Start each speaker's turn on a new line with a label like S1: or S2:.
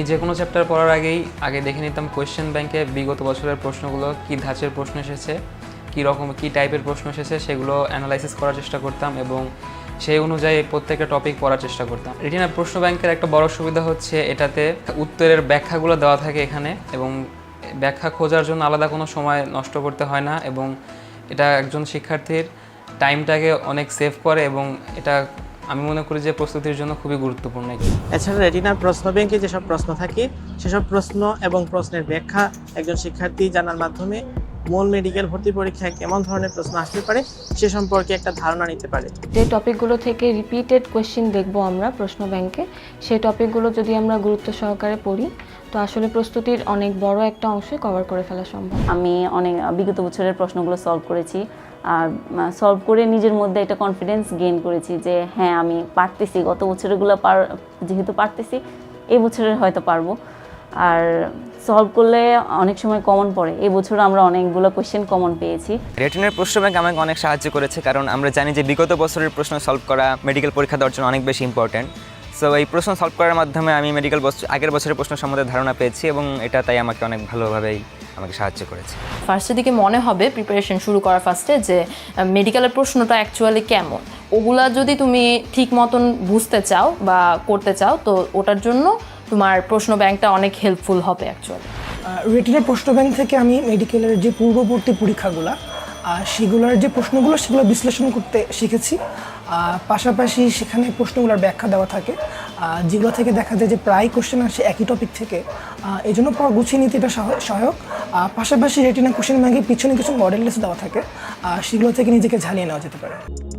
S1: আমি যে কোনো চ্যাপ্টার পড়ার আগেই, আগে দেখে নিতাম কোয়েশ্চেন ব্যাংকে বিগত বছরের প্রশ্নগুলো, কী ধাঁচের প্রশ্ন এসেছে, কী রকম, কী টাইপের প্রশ্ন এসেছে, সেগুলো অ্যানালাইসিস করার চেষ্টা করতাম এবং সেই অনুযায়ী প্রত্যেকটা টপিক পড়ার চেষ্টা করতাম। রেটিনা প্রশ্ন ব্যাংকের একটা বড় সুবিধা হচ্ছে এটাতে উত্তরের ব্যাখ্যাগুলো দেওয়া থাকে এখানে এবং ব্যাখ্যা খোঁজার জন্য আলাদা কোনো সময় নষ্ট করতে হয় না এবং এটা একজন শিক্ষার্থীর টাইমটাকে অনেক সেভ করে এবং এটা আমি মনে করি যে প্রস্তুতির জন্য খুবই গুরুত্বপূর্ণ।
S2: এছাড়া রেটিনার প্রশ্ন ব্যাংকে যেসব প্রশ্ন থাকে সেসব প্রশ্ন এবং প্রশ্নের ব্যাখ্যা একজন শিক্ষার্থী জানার মাধ্যমে মূল মেডিকেল ভর্তি পরীক্ষায় কেমন ধরনের প্রশ্ন আসতে পারে সে সম্পর্কে একটা ধারণা নিতে পারে
S3: যে টপিকগুলো থেকে রিপিটেড কোয়েশ্চেন দেখব আমরা প্রশ্ন ব্যাংকে সেই টপিকগুলো যদি আমরা গুরুত্ব সহকারে পড়ি তো আসলে প্রস্তুতির অনেক বড় একটা অংশই কভার করে ফেলা সম্ভব।
S4: আমি অনেক বিগত বছরের প্রশ্নগুলো সলভ করেছি আর সলভ করে নিজের মধ্যে একটা কনফিডেন্স গেইন করেছি যে হ্যাঁ আমি পারতেছি। গত বছরগুলো পার যেহেতু পারতেছি এই বছরের হয়তো পারব। আর সলভ করলে অনেক সময় কমন পড়ে। এই বছর আমরা অনেকগুলো কোয়েশ্চেন কমন পেয়েছি।
S5: রেটিনের প্রশ্ন ব্যাংক আমাকে অনেক সাহায্য করেছে কারণ আমরা জানি যে বিগত বছরের প্রশ্ন সলভ করা মেডিকেল পরীক্ষা দেওয়ার জন্য অনেক বেশি ইম্পর্ট্যান্ট সো এই প্রশ্ন সলভ করার মাধ্যমে আমি মেডিকেল আগের বছরের প্রশ্ন সম্বন্ধে ধারণা পেয়েছি এবং এটা তাই আমাকে অনেক ভালোভাবেই আমাকে সাহায্য করেছে।
S6: ফার্স্টের দিকে মনে হবে প্রিপারেশন শুরু করার ফার্স্টে যে মেডিকেলের প্রশ্নটা অ্যাকচুয়ালি কেমন? ওগুলা যদি তুমি ঠিক মতন বুঝতে চাও বা করতে চাও তো ওটার জন্য তোমার প্রশ্ন ব্যাংকটা অনেক হেল্পফুল হবে অ্যাকচুয়ালি
S7: রেটিনার প্রশ্ন ব্যাংক থেকে আমি মেডিকেলের যে পূর্ববর্তী পরীক্ষাগুলো সেগুলোর যে প্রশ্নগুলো, সেগুলো বিশ্লেষণ করতে শিখেছি। পাশাপাশি সেখানে প্রশ্নগুলোর ব্যাখ্যা দেওয়া থাকে। যেগুলো থেকে দেখা যায় যে প্রায় কোশ্চেন আসে একই টপিক থেকে। এই জন্য পর গুছিয়ে নিতে এটা সহায়- সহায়ক। পাশাপাশি রেটিনা কোশ্চেন ব্যাংকের পিছনে কিছু মডেল লিস্ট দেওয়া থাকে। আর সেগুলো থেকে নিজেকে ঝালিয়ে নেওয়া যেতে পারে।